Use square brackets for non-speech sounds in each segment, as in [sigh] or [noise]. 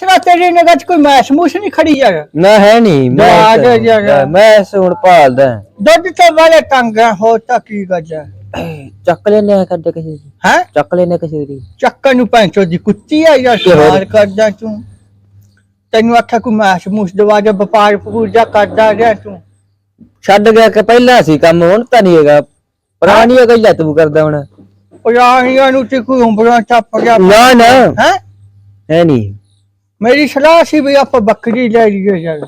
ਸਿਰਾ ਤੇਰੀ ਨਿਗਾਹ ਚ ਕੋਈ ਮੈਸ਼ ਮੂਸ਼ ਨਹੀਂ ਖੜੀ ਯਾਰ ਨਾ ਹੈ ਨਹੀਂ ਜਾ, ਜਾ, ਜਾ, ਜਾ। ਮੈਂ ਮੈਂ ਹੁਣ ਭਾਲਦਾ। ਦੁੱਧ ਤੋਂ ਵਾਲੇ ਤੰਗ ਆ ਹੋ ਤਾਂ ਕੀ ਗੱਜਾ ਚੱਕ ਲੈਨੇ ਆ ਕੱਢ ਕਿਸੇ ਦੀ। ਹੈ? ਚੱਕ ਲੈਨੇ ਕਿਸੇ ਦੀ। ਚੱਕਰ ਨੂੰ ਪੈਂਚੋ ਦੀ ਕੁੱਤੀ ਆ ਯਾਰ ਤੇ ਹੋਰ? ਸਵਾਲ ਕਰਦਾ ਤੂੰ? ਤੈਨੂੰ ਆਖਿਆ ਕੋਈ ਮੈਸ਼ ਮੂਸ਼ ਦਵਾ ਦੇ ਵਪਾਰ ਪੂਜਾ ਕਰਦਾ ਰਿਹਾ ਤੂੰ? ਛੱਡ ਗਿਆ ਕਿ ਪਹਿਲਾਂ ਸੀ ਕੰਮ ਹੁਣ ਤਾਂ ਨਹੀਂ ਹੈਗਾ। ਪੁਰਾਣੀ ਗੱਲਾਂ ਤੂੰ ਕਰਦਾ ਹੁਣ। ਪੁਰਾਣੀਆਂ ਨੂੰ ਤੇ ਕੋਈ ਉਮਰਾਂ ਟੱਪ ਗਿਆ। ਨਾ ਨਾ। ਹੈ? ਹੈ ਨਹੀਂ। ਮੇਰੀ ਸਲਾਹ ਸੀ ਵੀ ਆਪਾਂ ਬੱਕਰੀ ਲੈ ਲਈਏ ਯਾਰ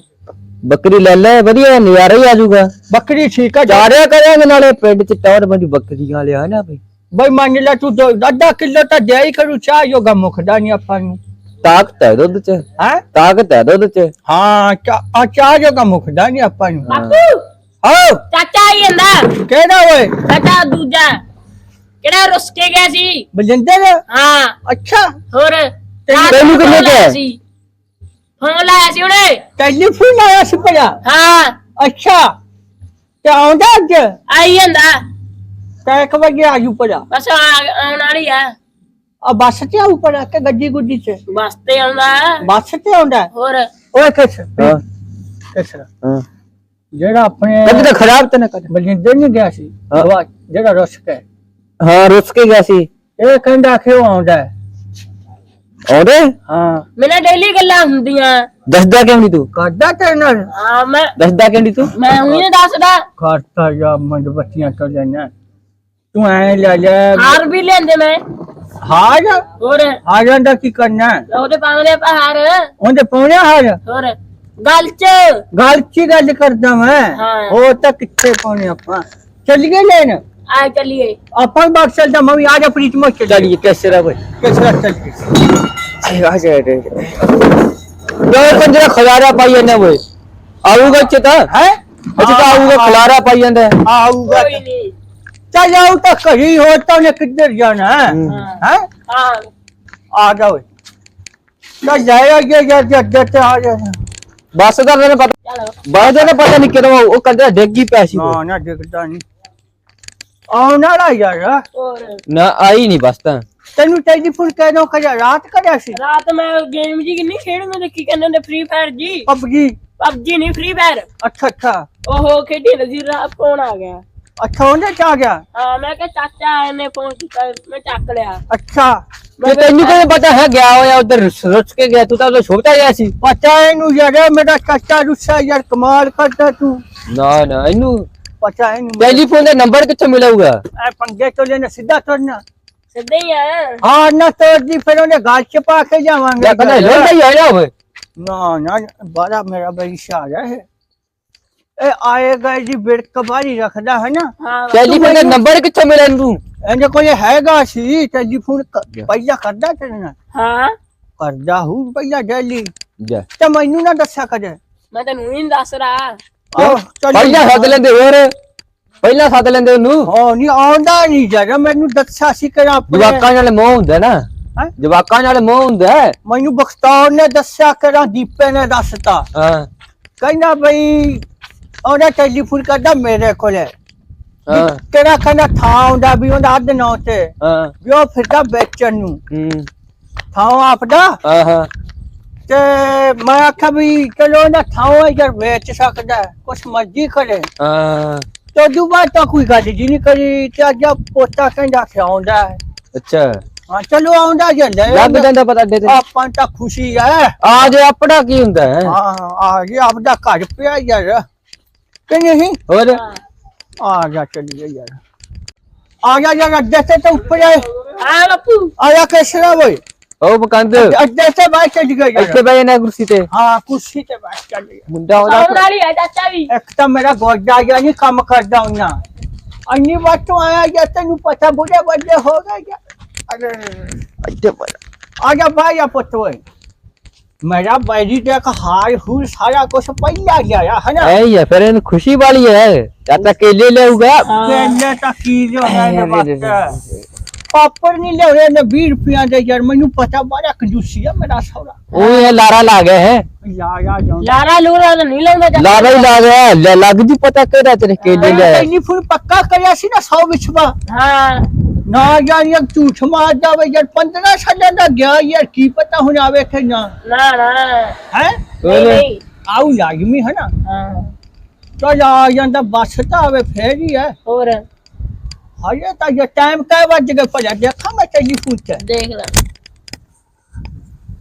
ਬੱਕਰੀ ਲੈ ਲੈ ਵਧੀਆ ਨਜ਼ਾਰਾ ਹੀ ਆ ਜਾਊਗਾ। ਬੱਕਰੀ ਠੀਕ ਆ ਜਾ। ਚਾਰਿਆ ਕਰਾਂਗੇ ਨਾਲੇ ਪਿੰਡ ਚ ਟੌਰ ਬੰਦੀ ਬੱਕਰੀਆਂ ਲਿਆ ਨਾ ਬਈ। ਬਈ ਮੰਨ ਲੈ ਤੂੰ ਦੋ- ਅੱਧਾ ਕਿਲੋ ਤਾਂ ਦੇ ਹੀ ਕਰੂ ਚਾਹ ਯੋਗਾ ਮੁਖਦਾ ਨਹੀਂ ਆਪਾਂ ਨੂੰ। ਤਾਕਤ ਹੈ ਦੁੱਧ ਚ। ਹੈ? ਤਾਕਤ ਹੈ ਦੁੱਧ ਚ। ਹਾਂ ਚਾ- ਆ ਚਾਹ ਯੋਗਾ ਮੁਖਦਾ ਨਹੀਂ ਆਪਾਂ ਨੂੰ। ਬਾਪੂ! ਹਾਂ। ਚਾਚਾ ਆਈ ਜਾਂਦਾ। ਕਿਹੜਾ ਓਏ? ਚਾਚਾ ਦੂਜਾ। ਕਿਹੜਾ ਰੁੱਸ ਕੇ ਗਿਆ ਸੀ? ਬਲਜਿੰਦਰ? ਹਾਂ। ਅੱਛਾ। ਹੋਰ। ਰਾਤ ਤੈਨੂੰ ਨੂੰ ਕਿੰਨੇ ਕਿਹਾ? ਸੀ। ਫੋਨ ਲਾਇਆ ਸੀ ਉਹਨੇ। ਟੈਲੀਫੋਨ ਆਇਆ ਸੀ ਭਲਾ? ਹਾਂ। ਅੱਛਾ ਤੇ ਆਉਂਦਾ ਅੱਜ? ਆਈ ਜਾਂਦਾ। ਕੈ ਕ ਵਜੇ ਆਜੂ ਭਲਾ। ਬਸ ਆ- ਆਉਣ ਵਾਲੀ ਆ। ਆ ਬੱਸ ਤੇ ਆਉ ਭਲਾ ਕਿ ਗੱਡੀ ਗੁੱਡੀ ਚ? ਬਸ ਤੇ ਆਉਂਦਾ। ਬੱਸ ਤੇ ਆਉਂਦਾ? ਹੋਰ? ਓਏ ਕਿਸ? ਹਾਂ। ਕਿਸ? ਹਾਂ। ਜਿਹੜਾ ਆਪਣੇ ਕਦੇ ਤਾਂ ਖਰਾਬ ਤਾਂ ਨਾ ਕਰ। ਬਲਜਿੰਦਰ ਨਹੀਂ ਗਿਆ ਸੀ? ਹਾਂ। ਦਵਾ- ਜਿਹੜਾ ਰੁੱਸ ਕੇ। ਹਾਂ ਰੁੱਸ ਕੇ ਗਿਆ ਸੀ। ਇਹ ਕਹਿੰਦਾ ਕਿ ਉਹ ਆਉਂਦਾ। ਹੈ। ਆਉਂਦੇ? ਹਾਂ। ਮੇਰੇ ਡੇਲੀ ਗੱਲਾਂ ਹੁੰਦੀਆਂ। ਦੱਸਦਾ ਕਿਉਂ ਨਹੀਂ ਤੂੰ? ਕਰਦਾ ਤੇਰੇ ਨਾਲ? ਹਾਂ ਮੈਂ ਦੱਸਦਾ ਕਿਉਂ ਨਹੀਂ ਤੂੰ? ਮੈਂ ਉਹੀ ਨਹੀਂ ਦੱਸਦਾ। ਕਰਤਾ ਜਾਂ ਮੰਦ ਬੱਤੀਆਂ ਤੋਂ ਲੈਣਾ ਤੂੰ ਐ ਲੈ ਲੈ ਹਾਰ ਵੀ ਲੈਂਦੇ ਮੈਂ। ਹਾਰ? ਹੋਰ? ਹਾਰਾਂ ਦਾ ਕੀ ਕਰਨਾ? ਉਹਦੇ ਪਾਉਂਦੇ ਪਹਾੜ ਉਹਦੇ ਪੌਣੇ ਹਾਰ? ਹੋਰ? ਗੱਲ ਚ। ਗੱਲ ਕੀ ਗੱਲ ਕਰਦਾ ਮੈਂ। ਹਾਂ। ਉਹ ਤਾਂ ਕਿੱਥੇ ਪੌਣੇ ਆਪਾਂ? ਚੱਲੀਏ ਲੈਣ। ਆ ਚੱਲੀਏ ਆਪਾਂ ਬਾਕ ਚੱਲਦਾ ਮੈਂ ਵੀ ਆ ਜਾ ਪ੍ਰੀਤ ਮੋ ਚੱਲੀਏ ਚੱਲੀਏ ਕਿਸ ਤਰ੍ਹਾਂ ਕੋਈ ਕਿਸ ਤਰ੍ਹਾਂ ਚੱਲੀਏ ਆਏ ਆ ਜਾ ਰੇ ਦੋ ਕੰਜਰਾ ਖਲਾਰਾ ਪਾਈ ਜਾਂਦਾ ਓਏ ਆਊਗਾ ਚਿਤਾ ਹੈ ਅੱਛਾ ਤਾਂ ਆਊਗਾ ਖਲਾਰਾ ਪਾਈ ਜਾਂਦਾ ਹੈ। ਆਊਗਾ ਕੋਈ ਨਹੀਂ ਚੱਲ ਆਉ ਤਾਂ ਘਰੀ ਹੋ ਤਾਂ ਉਹਨੇ ਕਿੱਧਰ ਜਾਣਾ ਹੈ ਹਮ। ਹੈਂ? ਹਾਂ ਆ ਜਾ ਓਏ ਨਾ ਜਾਇਆ ਗਿਆ ਜਾਂ ਜੱਜ ਤੇ ਆ ਜਾ ਬੱਸ ਦਾ ਮੈਨੂੰ ਪਤਾ ਚਲੋ ਬਾਅਦ ਆਉਣਾ ਨਾ ਯਾਰ। ਹੋਰ। ਨਾ ਆਈ ਨਹੀਂ ਬੱਸ ਤਾਂ। ਤੈਨੂੰ ਟੈਲੀਫੋਨ ਕਹਿ ਕਰਿਆ ਰਾਤ ਕਰਿਆ ਸੀ? ਰਾਤ ਮੈਂ ਗੇਮ ਜੀ ਕਿੰਨੀ ਖੇਡਦੇ ਨੇ ਕੀ ਕਹਿੰਦੇ ਨੇ ਫ੍ਰੀ ਫਾਇਰ ਜੀ? ਪਬਜੀ। ਪਬਜੀ ਨਹੀਂ ਫ੍ਰੀ ਫਾਇਰ ਅੱਛਾ ਅੱਛਾ। ਉਹ ਖੇਡੀ ਰਹੀ ਸੀ ਰਾਤ ਫੋਨ ਆ ਗਿਆ? ਅੱਛਾ ਉਹਨੇ ਚ ਆ ਗਿਆ? ਹਾਂ ਮੈਂ ਕਿਹਾ ਚਾਚਾ ਇਹਨੇ ਫੋਨ ਕੀਤਾ ਮੈਂ ਚੱਕ ਲਿਆ। ਅੱਛਾ। ਤੇ ਤੈਨੂੰ ਕਿਵੇਂ ਪਤਾ ਹੈ ਗਿਆ ਹੋਇਆ ਉਧਰ ਰੁੱਸ ਕੇ ਗਿਆ ਤੂੰ ਤਾਂ ਉਦੋਂ ਛੋਟਾ ਜਿਹਾ ਸੀ। ਪਤਾ ਇਹਨੂੰ ਯਾਰ ਮੇਰਾ ਚਾਚਾ ਰੁੱਸਾ ਯਾਰ ਕਮਾਲ ਕਰਦਾ ਤੂੰ। ਨਾ ਨਾ ਇਹਨੂੰ ਪਤਾ ਟੈਲੀਫੋਨ ਦਾ ਨੰਬਰ ਕਿੱਥੋਂ ਮਿਲੂਗਾ ਐ ਪੰਗੇ ਤੋਂ ਲੈਣਾ ਸਿੱਧਾ ਤੁਰਨਾ ਸਿੱਧੇ ਹੀ ਆ। ਹਾਂ ਨਾ ਤੋੜਦੀ ਫਿਰ ਉਹਨੇ ਗਾਲ ਚ ਪਾ ਕੇ ਜਾਵਾਂਗੇ। ਕਦੇ ਲੋੜਾ ਹੀ ਆਇਆ ਹੋਵੇ ਨਾ ਨਾ ਬੜਾ ਮੇਰਾ ਬਈ ਸ਼ਾਰਾ ਹੈ ਇਹ। ਆਏਗਾ ਜੀ ਬਿੜਕ ਬਾਰੀ ਰੱਖਦਾ ਹੈ ਨਾ। ਹਾਂ। ਟੈਲੀਫੋਨ ਦਾ ਨੰਬਰ ਕਿੱਥੋਂ ਮਿਲਿਆ ਇਹਨੂੰ ਇਹਨੇ ਕੋਲ ਹੈਗਾ ਸੀ ਟੈਲੀਫੋਨ ਪਹਿਲਾਂ ਕਰਦਾ ਤੇਰੇ ਨਾਲ? ਹਾਂ। ਕਰਦਾ ਹੂੰ ਪਹਿਲਾਂ ਡੈਲੀ ਜਾ। ਤੇ ਮੈਨੂੰ ਨਾ ਦੱਸਿਆ ਕਦੇ। ਮੈਂ ਤੈਨੂੰ ਹੀ ਦੱਸ ਰਹਾ। ਪਹਿਲਾਂ ਸੱਦ ਲੈਂਦੇ ਹੋਰ। ਪਹਿਲਾਂ ਸੱਦ ਲੈਂਦੇ ਉਹਨੂੰ। ਹਾਂ ਨਹੀਂ ਆਉਂਦਾ ਨਹੀਂ ਜਰਾ ਮੈਨੂੰ ਦੱਸਿਆ ਸੀ ਕਿ ਆਪਣੇ ਜਵਾਕਾਂ ਨਾਲ ਮੋਹ ਹੁੰਦਾ ਨਾ? ਜਵਾਕਾਂ ਨਾਲ ਮੋਹ ਹੁੰਦਾ। ਮੈਨੂੰ ਬਖਤੌਰ ਨੇ ਦੱਸਿਆ ਕਿ ਦੀਪੇ ਨੇ ਦੱਸਤਾ। ਹਾਂ। ਕਹਿੰਦਾ ਬਈ ਉਹਦਾ ਟੈਲੀਫੋਨ ਕਰਦਾ ਮੇਰੇ ਕੋਲੇ। ਕਿਹੜਾ ਕਹਿੰਦਾ ਥਾਂ ਆਉਂਦਾ ਵੀ ਉਹਦਾ ਅੱਧ ਨੌ ਤੇ। ਹਾਂ। ਵੀ ਉਹ ਫਿਰਦਾ ਵੇਚਣ ਨੂੰ। ਹੂੰ। ਥਾਂ ਆਪਦਾ। ਹਾਂ ਹਾਂ। ਤੇ ਮੈਂ ਆਖਿਆ ਵੀ ਚਲੋ ਨਾ ਥਾਂ ਯਾਰ ਵੇਚ ਸਕਦਾ ਕੁਛ ਮਰਜ਼ੀ ਕਰੇ। ਹਾਂ। ਤੇ ਦੁਬਾਰਾ ਤਾਂ ਕੋਈ ਗੱਲ ਜੀ ਨਹੀਂ ਕਰੀ ਤੇ ਅੱਜ ਆਹ ਪੋਤਾ ਕਹਿੰਦਾ ਕਿ ਆਉਂਦਾ ਹੈ। ਅੱਛਾ। ਹਾਂ ਚਲੋ ਆਉਂਦਾ ਜਾਂਦਾ ਹੈ। ਲੱਗ ਜਾਂਦਾ ਪਤਾ ਅੱਡੇ ਤੇ। ਆਪਾਂ ਨੂੰ ਤਾਂ ਖੁਸ਼ੀ ਹੈ। ਆ ਜੇ ਆਪਣਾ ਕੀ ਹੁੰਦਾ ਹੈ? ਹਾਂ ਆ ਗਿਆ ਆਪਦਾ ਘਰ ਪਿਆ ਯਾਰ। ਕਿ ਨਹੀਂ? ਹੋਰ? ਆ ਜਾ ਚੱਲੀਏ ਯਾਰ। ਆ ਜਾ ਯਾਰ ਅੱਡੇ ਤੇ ਤਾਂ ਉੱਪਰ ਆਏ। ਬਾਪੂ। ਆ ਕਿਸਰਾ ਬਈ। ਉਹ ਬਕੰਦ ਅੱਡੇ ਤੇ ਬਾਹਰ ਚੱਲ ਗਏ ਇੱਥੇ ਯਾਰ ਬੈ ਨਾ ਕੁਰਸੀ ਤੇ। ਹਾਂ ਕੁਰਸੀ ਤੇ ਬੈਠ ਚੱਲ ਗਿਆ। ਮੁੰਡਾ ਆਉਣ ਉਹਦਾ ਵਾਲੀ ਹੈ ਚਾਚਾ ਵੀ। ਇੱਕ ਤਾਂ ਮੇਰਾ ਗੋਡਾ ਗਿਆ ਨਹੀਂ ਕੰਮ ਕਰਦਾ ਹੁੰਨਾ ਅੰਨੀ ਵਾਟੋਂ ਆਇਆ ਜਾਂ ਤੈਨੂੰ ਪਤਾ ਬੁੜੇ ਵੱਡੇ ਹੋ ਗਏ ਜਾਂ ਅਰੇ ਇੱਥੇ ਪਰ ਆ ਜਾ ਭਾਈ ਆ ਪੁੱਤ ਓਏ। ਮੇਰਾ ਬੈਰੀ ਤੇ ਇੱਕ ਹਾਰ ਹੂਰ ਸਾਰਾ ਕੁਝ ਪਹਿਲਾਂ ਗਿਆ ਹੈ ਨਾ? ਐ ਹੀ ਹੈ ਫਿਰ ਇਹਨੂੰ ਖੁਸ਼ੀ ਵਾਲੀ ਹੈ। ਚਾਚਾ ਕੇਲੇ ਲਿਆਊਗਾ। ਕਿੰਨੇ ਤਾਂ ਕੀ ਜੋ ਹੈ ਨੇ ਬਸ। ਪਾਪੜ ਨਹੀਂ ਲਿਆਉਣੇ ਨੇ 20 ਰੁਪਿਆਂ ਦੇ ਯਾਰ ਮੈਨੂੰ ਪਤਾ ਬੜਾ ਕੰਜੂਸੀ ਆ ਮੇਰਾ ਸੌਰਾ ਉਹ ਇਹ ਲਾਰਾ ਲਾ ਗਿਆ ਹੈ। ਯਾ ਯਾ ਜਾਂ ਲਾਰਾ ਲੂਰਾ ਤਾਂ ਨਹੀਂ ਲਾਉਂਦਾ ਲਾਰਾ ਹੀ ਲਾ ਗਿਆ ਲੈ- ਲੱਗ ਜੀ ਪਤਾ ਕਿਹੜਾ ਤੇਰੇ ਕੇਲੇ ਲਿਆ ਪੱਕਾ ਕਰਿਆ ਸੀ ਨਾ 100 ਵਿਛਵਾ। ਹਾਂ। ਨਾ ਯਾਰ ਇਹ ਝੂਠ ਮਾਰਦਾ ਵੇ ਯਾਰ 15 ਸਾਲਾਂ ਦਾ ਗਿਆ ਯਾਰ ਕੀ ਪਤਾ ਹੁਣ ਆਵੇ ਕਿ ਨਾ। ਨਾ ਨਾ ਹੈ ਨਹੀਂ ਨਹੀਂ। ਆਉ ਹੈ ਨਾ। ਹਾਂ। ਆ ਜਾਂਦਾ ਬੱਸ ਤਾਂ ਆਵੇ ਫੇਰ ਹੀ ਹੈ। ਹੋਰ? ਹਜੇ ਤਾਂ ਇਹ ਟਾਈਮ ਕਾ ਵੱਜ ਗਿਆ ਭਲਾ ਦੇਖਾਂ ਮੈਂ ਟੈਲੀਫੋਨ ਤੇ ਦੇਖ ਲੈ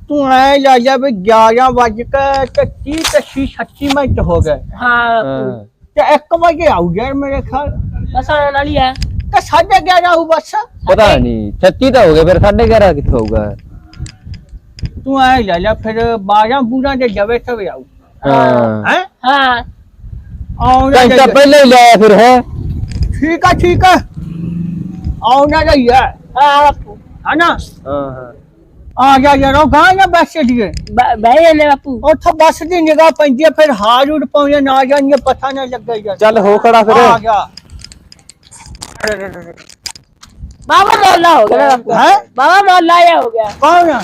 ਤੂੰ ਐ ਲਾ ਜਾ ਵੀ 11 ਵੱਜ ਕੇ ਤੇ 30 ਤੇ 36 ਮਿੰਟ ਹੋ ਗਏ ਹਾਂ ਹਾਂ ਤੇ 1 ਵਜੇ ਆਉ ਯਾਰ ਮੇਰੇ ਖਿਆਲ ਬਸ ਆਉਣ ਵਾਲੀ ਆ ਤੇ 11:30 ਆਉ ਬੱਸ ਪਤਾ ਨਹੀਂ 36 ਤਾਂ ਹੋ ਗਏ ਫਿਰ 11:30 ਕਿੱਥੋਂ ਹੋਊਗਾ ਤੂੰ ਐ ਲੈ ਲੈ ਫਿਰ 12 ਬੂਰਾਂ ਦੇ ਜਵੇ ਤਵੇ ਆਉ ਹਾਂ ਹੈ ਹਾਂ ਆਉਣਾ ਘੰਟਾ ਪਹਿਲਾਂ ਹੀ ਲਿਆ ਫਿਰ ਹੈ ਠੀਕ ਆ ਠੀਕ ਆ ਆਉਣਾ ਰਹੀ ਹੈ ਹਾਂ ਬਾਪੂ ਹਨਾ ਹਾਂ ਹਾਂ ਆ ਜਾ ਯਾਰੋ ਗਾਂ ਨਾ ਬੱਸ ਚਲੀਏ ਬ- ਬਹਿ ਜਾਂਦੇ ਬਾਪੂ ਉੱਥੇ ਬੱਸ ਦੀ ਨਿਗਾਹ ਪੈਂਦੀ ਹੈ ਫਿਰ ਹਾਰ ਉੜ ਪਾਉਂਦੇ ਨਾ ਜਾਣੀਏ ਪਤਾ ਨਾ ਲੱਗੇ ਯਾਰ ਚੱਲ ਹੋ ਖੜਾ ਫਿਰ ਆ ਗਿਆ ਬਾਬਾ ਮੌਲਾ ਹੋ ਗਿਆ ਬਾਪੂ ਹੈ ਬਾਬਾ ਮੌਲਾ ਆ ਹੋ ਗਿਆ ਕੌਣ ਆ?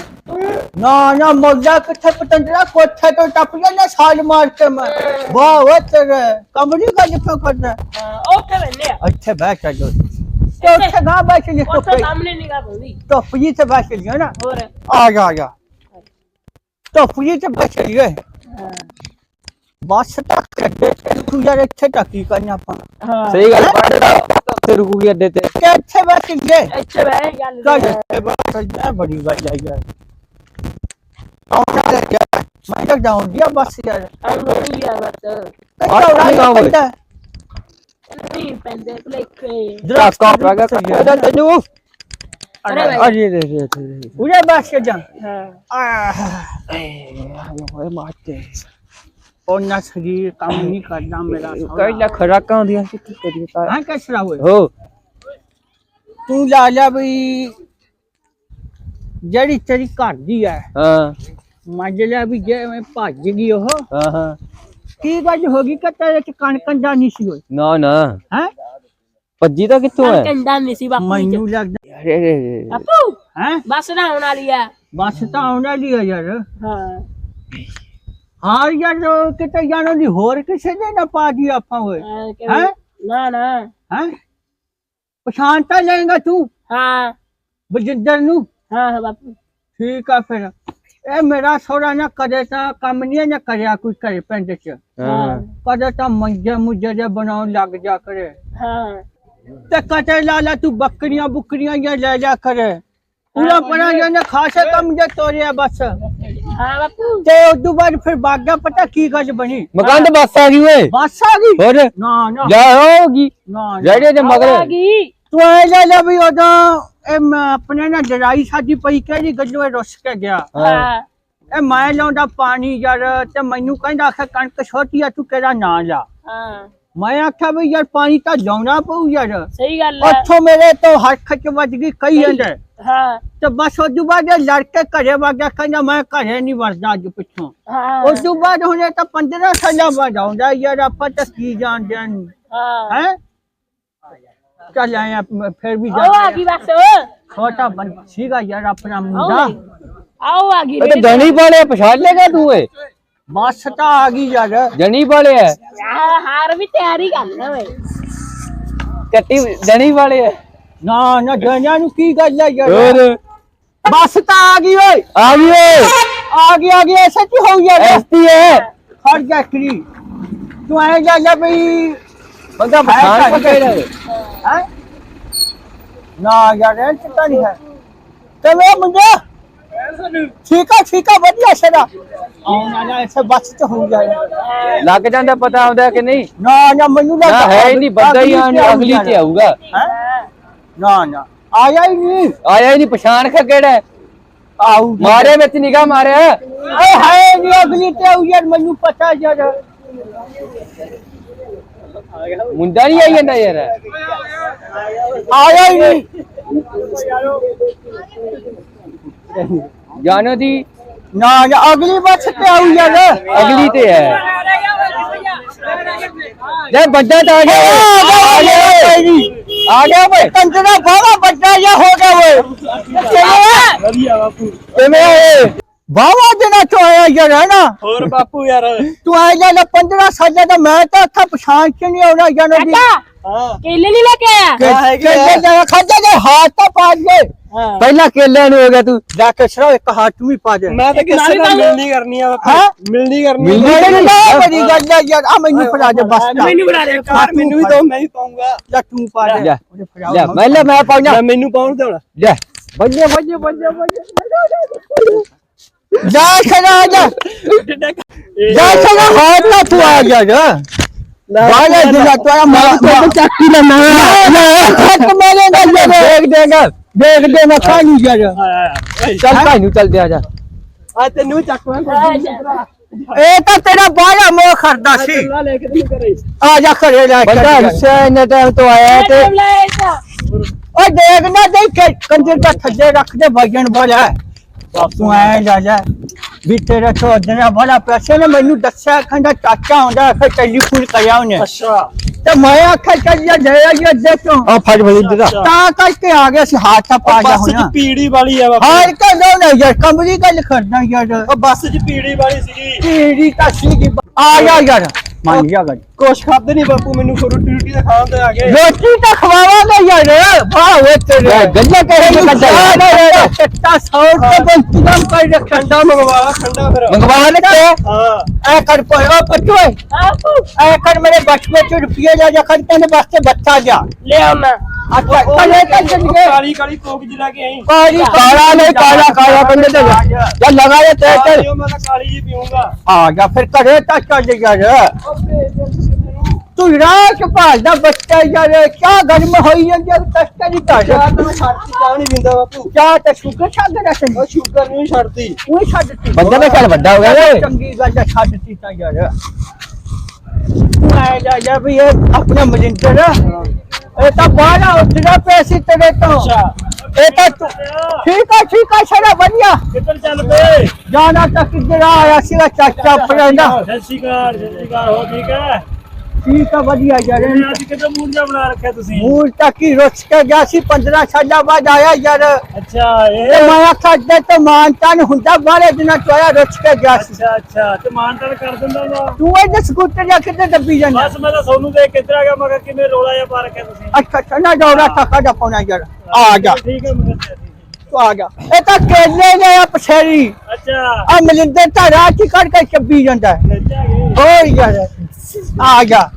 ਨਾ ਨਾ ਮੋਜਾ ਕਿੱਥੇ ਪਤੰਦਰਾ ਕੋਠੇ ਤੋਂ ਟੱਪ ਗਿਆ ਨਾ ਸਾਲ ਮਾਰ ਕੇ ਮੈਂ ਵਾਹ ਵਾ ਤੇਰੇ ਕਮਰੀ ਗੱਲ ਕਿਉਂ ਕਰਦਾ ਹਾਂ ਉੱਥੇ ਬੰਨੇ ਆ ਇੱਥੇ ਬੈਠ ਜਾ ਤੇ ਉੱਥੇ ਗਾ ਬੈਠ ਲਈ ਉੱਥੇ ਧੁੱਪ ਸਾਹਮਣੇ ਨਿਗਾਹ ਪਾਉਂਦੀ ਧੁੱਪ ਜੀ ਤੇ ਬੈਠ ਲਈ ਨਾ ਹੋਰ ਆ ਜਾ ਆ ਜਾ ਧੁੱਪ ਜੀ ਤੇ ਬੈਠ ਲਈ ਹਾਂ ਬੱਸ ਤੱਕ ਕੱਢੇ ਤੂੰ ਯਾਰ ਇੱਥੇ ਤੱਕ ਕੀ ਕਰਨਾ ਆਪਾਂ ਹਾਂ ਸਹੀ ਗੱਲ ਪੰਡ ਦਾ ਤੇ ਰੁਕੂਗੀ ਅੱਡੇ ਤੇ ਕਿ ਇੱਥੇ ਬੈਠ ਗਏ ਇੱਥੇ ਬਹਿ ਗੱਲ ਚੱਲ ਇੱਥੇ ਬੈਠ ਜਾ ਬੜੀ ਗੱਲ ਹੈ ਯਾਰ ਆਉਣਾ ਲੱਗਿਆ ਮੈਂ ਤਾਂ ਜਾਉਂ ਗਿਆ ਬੱਸ ਯਾਰ ਆਉਂ ਨਹੀਂ। ਪੈਂਦਾ ਨਹੀਂ ਪੈਂਦੇ ਭਲੇਖੇ ਧੱਕਾ ਪੈ ਗਿਆ ਕੱਟਾ ਤੈਨੂੰ ਅਰੇ ਭਾਈ। ਅਰੇ ਰੇ ਰੇ ਰੇ ਉਰੇ ਬੱਸ ਕੇ ਜਾ ਹਾਂ ਆਹ ਓਏ ਮਾਤੇ ਉਹਨਾਂ ਸਰੀਰ ਕੰਮ ਨਹੀਂ ਕਰਦਾ ਮੇਰਾ ਕਈ ਲੱਖ ਖਰਾਕਾਂ ਹੁੰਦੀਆਂ ਸੀ ਕੀ ਕਰੀਏ ਤਾਂ ਹਾਂ ਕਸਰਾ ਹੋਏ ਹੋ ਤੂੰ ਲਾ ਲਿਆ ਵੀ ਜਿਹੜੀ ਤੇਰੀ ਘਰ ਦੀ ਹੈ ਹਾਂ ਮੰਨ ਲਿਆ ਵੀ ਜੇ ਮੈਂ ਭੱਜ ਗਈ ਉਹ ਹਾਂ ਹਾਂ ਕੀ ਗੱਲ ਹੋ ਗਈ ਕਿ ਤੇਰੇ ਚ ਕਣਕੰਡਾ ਨਹੀਂ ਸੀ ਹੋਈ? ਨਾ ਨਾ। ਹੈ? ਭੱਜੀ ਤਾਂ ਕਿੱਥੋਂ ਹੈ? ਕੰਡਾ ਨਹੀਂ ਸੀ ਬਾਪੂ ਜੀ ਮੈਨੂੰ ਲੱਗਦਾ ਅਰੇ ਰੇ ਰੇ ਬਾਪੂ ਹੈ? ਬਸ ਨਾ ਆਉਣ ਵਾਲੀ ਆ। ਬੱਸ ਤਾਂ ਆਉਣ ਵਾਲੀ ਹੈ ਯਾਰ। ਹਾਂ। ਹਾਂ ਯਾਰ ਕਿਤੇ ਜਾਣੋ ਦੀ ਹੋਰ ਕਿਸੇ ਨੇ ਨਾ ਪਾ ਦੀ ਆਪਾਂ ਹੋਏ। ਹੈਂ? ਨਾ ਨਾ। ਹੈ? ਪਛਾਣ ਤਾਂ ਲਏਗਾ ਤੂੰ। ਹਾਂ। ਬਜਿੰਦਰ ਨੂੰ। ਹਾਂ ਹਾਂ ਬਾਪੂ। ਠੀਕ ਆ ਫਿਰ। ਇਹ ਮੇਰਾ ਸੋਹਰਾ ਨਾ ਕਦੇ ਤਾਂ ਕੰਮ ਨਹੀਂ ਨਾ ਕਰਿਆ ਕੋਈ ਘਰੇ ਪਿੰਡ ਚ। ਹਾਂ। ਕਦੇ ਤਾਂ ਮੰਜੇ ਮੁੰਜੇ ਜੇ ਬਣਾਉਣ ਲੱਗ ਜਾ ਕਰੇ। ਹਾਂ। ਤੇ ਕਦੇ ਲਾਲਾ ਤੂੰ ਬੱਕਰੀਆਂ ਬੁੱਕਰੀਆਂ ਜਾਂ ਲੈ ਜਾ ਕਰੇ। ਪੂਰਾ ਪੜਾ ਜਾਂ ਖਾਸੇ ਕੰਮ ਜੇ ਤੋਰਿਆ ਬਸ। ਹਾਂ ਬਾਪੂ। ਤੇ ਉਦੋਂ ਬਾਅਦ ਫਿਰ ਬਾਗਾ ਪਤਾ ਕੀ ਗੱਲ ਬਣੀ? ਮਕਾਨ ਤੇ ਬੱਸ ਆ ਗਈ ਓਏ। ਬਸ ਆ ਗਈ? ਹੋਰ? ਨਾ ਨਾ। ਜਾ ਹੋਗੀ ਨਾ। ਜਿਹੜੇ ਦੇ ਆ ਗਈ। ਤੂੰ ਐ ਲੈ ਲੈ ਵੀ ਉਦੋਂ ਇਹ ਮੈਂ ਆਪਣੇ ਨਾਲ ਲੜਾਈ ਸਾਡੀ ਪਈ ਕਿਹੜੀ ਗੱਲੋਂ ਰੁੱਸ ਕੇ ਗਿਆ? ਹਾਂ। ਇਹ ਮੈਂ ਲਾਉਂਦਾ ਪਾਣੀ ਯਾਰ ਤੇ ਮੈਨੂੰ ਕਹਿੰਦਾ ਆਖੇ ਕਣਕ ਛੋਟੀ ਆ ਤੂੰ ਕਿਹੜਾ ਨਾਂ ਲਾ? ਹਾਂ। ਮੈਂ ਆਖਿਆ ਵੀ ਯਾਰ ਪਾਣੀ ਤਾਂ ਲਾਉਣਾ ਪਊ ਯਾਰ। ਸਹੀ ਗੱਲ ਹੈ ਉੱਥੋਂ ਮੇਰੇ ਤੋਂ ਹੱਥ ਚ ਵੱਜ ਗਈ ਕਈ ਅੰਦਰ ਹਾਂ। ਤੇ ਬਸ ਤੋਂ ਬਾਅਦ ਇਹ ਲੜ ਕੇ ਘਰੇ ਵਗ ਗਿਆ ਕਹਿੰਦਾ ਮੈਂ ਘਰੇ ਨਹੀਂ ਵਰਦਾ ਅੱਜ ਪਿੱਛੋਂ। ਹਾਂ। ਉਸ ਤੋਂ ਬਾਅਦ ਹੁਣ ਇਹ ਤਾਂ 15 ਸਾਲਾਂ ਬਾਅਦ ਆਉਂਦਾ ਯਾਰ ਆਪਾਂ ਤਾਂ ਕੀ ਜਾਣਦੇ ਹਾਂ ਹਾਂ। ਹੈ? ਚੱਲ ਆਏ ਆਪਾਂ ਫਿਰ ਵੀ ਆਓ ਆ ਗਈ। ਬਸ। ਛੋਟਾ ਬੰ ਸੀਗਾ ਯਾਰ ਆਪਣਾ ਮੁੰਡਾ। ਆ। ਆਓ ਆ ਗਈ ਤਾਂ ਜਣੀ ਵਾਲੇ ਪਛਾਣ ਲੇਗਾ ਤੂੰ ਓਏ ਬਸ ਤਾਂ ਆ ਗਈ ਯਾਰ। ਜਣੀ ਵਾਲੇ ਹੈ ਹਾਰ ਵੀ ਤਿਆਰੀ ਕਰਨਾ ਓਏ। ਕੱਟੀ ਜਣੀ ਵਾਲੇ ਹੈ ਨਾ ਨਾ ਜਾਣਿਆ ਨੂੰ ਕੀ ਗੱਲ ਹੈ ਯਾਰ? ਹੋਰ? ਬਸ ਤਾਂ ਆ ਗਈ ਓਏ। ਆ ਗਈ ਓਏ। ਆ ਗਈ ਆ ਗਈ ਐਸਾ ਕੀ ਹੋ ਗਿਆ ਐਸਟੀ ਹੈ ਖੜ ਜਾ ਕਰੀ ਤੂੰ ਐ ਜਾ ਜਾ ਬਈ। ਬੰਦਾ ਪਛਾਣ ਪਕੜ ਹੈ? ਹੈ? ਨਾ ਯਾਰ ਇਹ ਚਿੱਟਾ ਨਹੀਂ ਹੈ। ਕਿਵੇਂ ਮੁੰਡਾ ਠੀਕ ਆ ਠੀਕ ਆ ਵਧੀਆ ਸਦਾ ਆਉਣਾ ਨਾ ਐਸੇ ਬੱਸ ਤੇ ਹੋ ਜਾਏ ਲੱਗ ਜਾਂਦਾ ਪਤਾ ਆਉਂਦਾ ਕਿ ਨਹੀਂ? ਨਾ ਨਾ ਮੈਨੂੰ ਨਾ ਲੱਗਦਾ ਹੈ ਹੀ ਨਹੀਂ ਬੰਦਾ ਹੀ ਆਉਣ- ਅਗਲੀ ਤੇ ਆਊਗਾ। ਹੈਂ? ਨਾ ਨਾ ਆਇਆ ਹੀ ਨਹੀਂ। ਆਇਆ ਹੀ ਨਹੀਂ ਪਛਾਣ ਖਾ ਕਿਹੜਾ ਹੈ? ਆਊ ਮਾਰੇ ਵਿੱਚ ਨਿਗਾਹ ਮਾਰਿਆ। ਏ ਹੈ ਨਹੀਂ ਅਗਲੀ ਤੇ ਆਊ ਯਾਰ ਮੈਨੂੰ ਪਤਾ ਯਾਰ। ਮੁੰਡਾ ਨਹੀਂ ਆਈ ਜਾਂਦਾ ਯਾਰ। ਆਇਆ ਹੀ ਨਹੀਂ। ਜਾਨੋ ਦੀ। ਨਾ ਅਗਲੀ ਬੱਸ ਤੇ ਆਊ ਯਾਰ ਅਗਲੀ ਤੇ ਹੈ। ਲੈ ਬੰਦਾ ਤਾਂ ਆ ਗਿਆ ਆ ਗਿਆ ਆ ਗਿਆ ਆ ਗਿਆ ਓਏ। ਕੰਜਰਾ ਬਾਵਾ ਬੱਚਾ ਜਿਹਾ ਹੋ ਗਿਆ ਓਏ। ਕਿਵੇਂ ਓਏ? ਬਾਵਾ ਦਿਨਾਂ ਚੋਂ ਆਇਆ ਯਾਰ ਹੈ ਨਾ? ਹੋਰ ਬਾਪੂ ਯਾਰ। ਤੂੰ ਆ ਜਾ ਲੈ 15 ਸਾਲਾਂ ਦਾ ਮੈਂ ਤਾਂ ਅੱਖਾਂ ਪਛਾਣ ਚ ਨਹੀਂ ਆਉਣਾ ਜਾਨੋ ਦੀ ਹਾਂ। ਕੇਲੇ ਨਹੀਂ ਲੈ ਕੇ ਆਇਆ? ਕਿ ਹੈਗੇ ਆ। ਕਿ ਜਾ ਖਾਜਾ ਦੇ ਹੱਥ ਤਾਂ ਪਾ ਦੇ ਹਾਂ। ਪਹਿਲਾਂ ਕੇਲਿਆਂ ਨੂੰ ਹੋ ਗਿਆ ਤੂੰ ਜਾ ਕੇ ਸਰਾ ਇੱਕ ਹੱਥ ਵੀ ਪਾ ਦੇ। ਮੈਂ ਤਾਂ ਕਿਸੇ ਨਾਲੇ ਮਿਲਣੀ ਕਰਨੀ ਆ ਬਾਪੂ। ਹਾਂ? ਮਿਲਣੀ ਕਰਨੀ ਮਿਲਣੀ ਆ। ਬੜੀ ਗੱਲ ਯਾਰ ਆ ਮੈਨੂੰ ਫੜਾ ਦੇ ਬਸ ਮੈਨੂੰ ਬਣਾ ਦੇ ਕਾਰ ਮੈਨੂੰ ਵੀ ਦੋ ਮੈਂ ਹੀ ਪਾਉਂਗਾ। ਜਾ ਤੂੰ ਪਾ ਦੇ। ਲੈ। ਫੜਾ ਲੈ ਮੈਂ ਲੈ ਮੈਂ ਪਾਉਣਾ। ਮੈਂ ਮੈਨੂੰ ਪਾਉਣ ਦੇਣਾ। ਲੈ ਬੱਜੇ ਬੱਜੇ ਬੱਜੇ ਬੱਜੇ। ਜਾ ਨਾ ਤੂੰ ਆ ਜਾ ਜਾ। ਬਾਲੇ ਤੇਰਾ ਮਾਰ ਚੱਕੀ ਨਾ ਨਾ ਦੇਖ ਦੇਗਾ ਦੇਖ ਦੇ ਮੈਂ ਖਾ ਨਹੀਂ ਜਾ ਚੱਲ ਭਾਈ ਨੂੰ ਚੱਲ ਦੇ ਆ ਜਾ ਆ ਤੈਨੂੰ ਚੱਕਵਾਂ ਇਹ ਤਾਂ ਤੇਰਾ ਬਾਹਲਾ ਮੋਹ ਖਰਦਾ ਸੀ। ਲਾ ਲੈ ਕੇ ਤੈਨੂੰ ਕਰੇ ਆ ਜਾ ਘਰੇ ਲੈ ਕੇ ਬੰਦਾ ਰੁੱਸਿਆ ਇੰਨੇ ਟਾਈਮ ਤੋਂ ਆਇਆ ਤੇ ਓਏ ਦੇਖ ਨਾ ਦੇਖ ਕੇ ਕੰਜਰ ਦਾ ਥੱਲੇ ਰੱਖ ਦੇ ਵਜਣ ਵਾਲਾ ਤੂੰ ਐ ਜਾ ਜਾ ਵੀ ਤੇਰਾ ਤੋਂ ਜਨਾ ਬੜਾ ਪੈਸੇ ਨੇ ਮੈਨੂੰ ਦੱਸਿਆ ਖੰਡਾ ਚਾਚਾ ਹੁੰਦਾ ਫਿਰ ਟੈਲੀਫੋਨ ਕਰਿਆ ਉਹਨੇ। ਅੱਛਾ। ਤੇ ਮੈਂ ਆਖਿਆ ਚੱਲ ਜਾ ਜਾਇਆ ਜੀ ਦੇਖੋ ਆ ਫੜ ਬਈ ਦਾ ਤਾਂ ਕਰਕੇ ਆ ਗਿਆ ਸੀ ਹੱਥ ਪਾ ਜਾ ਹੋਣਾ। ਪੀੜੀ ਵਾਲੀ ਆ ਬਾਪੂ। ਹਾਰ ਕੇ ਦੋ ਨਾ ਯਾਰ ਕੰਬਲੀ ਗੱਲ ਕਰਦਾ ਯਾਰ। ਉਹ ਬੱਸ 'ਚ ਪੀੜੀ ਵਾਲੀ ਸੀਗੀ। ਤੇਰੀ ਤਾਂ ਸੀਗੀ। ਆ ਜਾ ਯਾਰ ਮੰਨ ਜਾ ਗੱਲ। ਕੁਛ ਖਾਦੇ ਨਹੀਂ ਬਾਪੂ ਮੈਨੂੰ ਫਿਰ ਰੋਟੀ ਰੋਟੀ ਦਾ ਖਾਣ ਤੇ ਆ ਗਏ। ਰੋਟੀ ਤਾਂ ਖਵਾਵਾਂਗੇ ਯਾਰ ਵਾਹ ਵੇ ਤੇਰੇ। ਲੈ, ਗੱਲਾਂ ਕਹੇ ਨੀ ਕੱਢਿਆ। ਸੱਤਾ ਸੌ ਰੁਪਏ ਦਾ ਇੰਤਜ਼ਾਮ ਕਰ ਰੱਖਿਆ ਠੰਡਾ ਮੰਗਵਾ ਠੰਡਾ ਫਿਰ। ਮੰਗਵਾ ਲੈ ਕੇ ਹਾਂ। ਐ ਕਰ ਓ ਪਟੂਏ ਐ ਕਰ ਮੇਰੇ ਬਚਪੇ ਚ ਰੁਪਏ ਜਾ ਜਾ ਕਰ ਤੈਨੂੰ ਵਾਸਤੇ ਬੱਚਾ ਜਾ। ਲੈ ਆਉਣਾ ਅੱਛਾ ਕਲੇ ਤਾਂ ਕਾਲੀ ਕਾਲੀ ਕੋਕ ਜੀ ਲੈ ਕੇ ਆਈ। ਕਾਲੀ ਕਾਲਾ ਨਹੀਂ ਕਾਲਾ ਕਾਲਾ ਕੰਡੇ ਤੇ ਜਾ। ਜਾ ਲਗਾ ਲੈ ਤੇ ਤੇ ਮੈਂ ਤਾਂ ਕਾਲੀ ਜੀ ਪੀਊਂਗਾ। ਆ ਜਾ ਫਿਰ ਘਰੇ ਤਾਂ ਚੱਲ ਯਾਰ। ਤੂੰ ਰਾਤ ਭਾਲਦਾ ਬੱਚਾ ਯਾਰ ਕਿਆ ਗਰਮ ਹੋਈ ਜਾਂਦੀ ਹੈ ਕਸ਼ਟ ਨਹੀਂ ਚਾਹ ਕਰ ਤਾਂ ਮੈਂ ਛੱਡਤੀ ਚਾਹ ਨਹੀਂ ਪੀਂਦਾ ਬਾਪੂ? ਚਾਹ ਤੇ ਸ਼ੂਗਰ ਛੱਡ ਰਿਹਾ ਉਹ ਸ਼ੂਗਰ ਨਹੀਂ ਛੱਡਤੀ ਉਹ ਛੱਡਤੀ ਬੰਦਾ ਤਾਂ ਚੱਲ ਵੱਡਾ ਹੋ ਗਿਆ ਓਏ। ਚੰਗੀ ਗੱਲ ਹੈ ਛੱਡਤੀ ਤਾਂ ਯਾਰ। ਮੈਂ ਜਾ ਜਾ ਵੀ ਇਹ ਆਪਣੇ ਮਜਿੰਦਰ ਇਹ ਤਾਂ ਬਾਹਲਾ ਉੱਠਦਾ ਪੈਸੇ ਤੇਰੇ ਤੋਂ। ਇਹ ਤਾਂ ਠੀਕ ਆ ਠੀਕ ਆ ਸਾਰਾ ਵਧੀਆ। ਕਿੱਧਰ ਚੱਲ ਪਏ ਜਾਣਾ ਤਾਂ ਕਿੱਧਰ ਆਇਆ ਸੀਗਾ ਚਾਚਾ ਫਰੈਂਡਾ ਸਤਿ ਸ਼੍ਰੀ ਅਕਾਲ ਸਤਿ ਸ਼੍ਰੀ ਅਕਾਲ ਹੋ ਠੀਕ ਹੈ? ਠੀਕ ਆ ਵਧੀਆ ਯਾਰ। ਅੱਜ ਕਿਤੇ ਮੂਡ ਜਾ ਬਣਾ ਰੱਖਿਆ ਤੁਸੀਂ? ਮੂਲ ਤੱਕ ਹੀ ਰੁੱਸ ਕੇ ਗਿਆ ਸੀ 15 ਸਾਲਾਂ ਬਾਅਦ ਆਇਆ ਯਾਰ। ਅੱਛਾ ਤੇ ਇਹ ਮੈਂ ਆਖਿਆ ਅੱਡੇ ਤੇ ਮਾਨਤਾਨ ਹੁੰਦਾ ਬਾਰੇ ਦਿਨਾਂ ਚ ਆਇਆ ਰੁੱਸ ਕੇ ਗਿਆ ਸੀ। ਅੱਛਾ ਅੱਛਾ ਤੇ ਮਾਨਤਨ ਕਰ ਦਿੰਦਾ ਵਾ। ਤੂੰ ਇਹਦੇ ਸਕੂਟਰ ਜਾ ਕਿੱਥੇ ਦੱਬੀ ਜਾਂਦਾ? ਬਸ ਮੈਂ ਤਾਂ ਸੋਨੂੰ ਦੇਖ ਕੇ ਇੱਧਰ ਆ ਗਿਆ ਮਗਰ ਕਿਵੇਂ ਰੋਲਾ ਜਿਹਾ ਪਾ ਰੱਖਿਆ ਤੁਸੀਂ? ਅੱਛਾ ਅੱਛਾ ਨਾ ਦੌੜਾ ਟੱਕਾ ਦਾ ਪਾਉਣਾ ਯਾਰ। ਆ ਜਾ। ਠੀਕ ਹੈ ਮਗਰ ਤੇ, ਠੀਕ ਤੂੰ ਆ ਜਾ। ਇਹ ਤਾਂ ਕੇਲੇ ਨੇ ਆ ਪਛੇਰੀ। ਹੈ। ਅੱਛਾ। ਆ ਮਲਿੰਦਰ ਤਾਂ ਰਾਹ ਚ ਕੱਢ ਕੇ ਚੱਬੀ ਜਾਂਦਾ। ਹੈ। ਅੱਛਾ ਗਏ ਹੋਰ ਯਾਰ ਆ ਜਾ।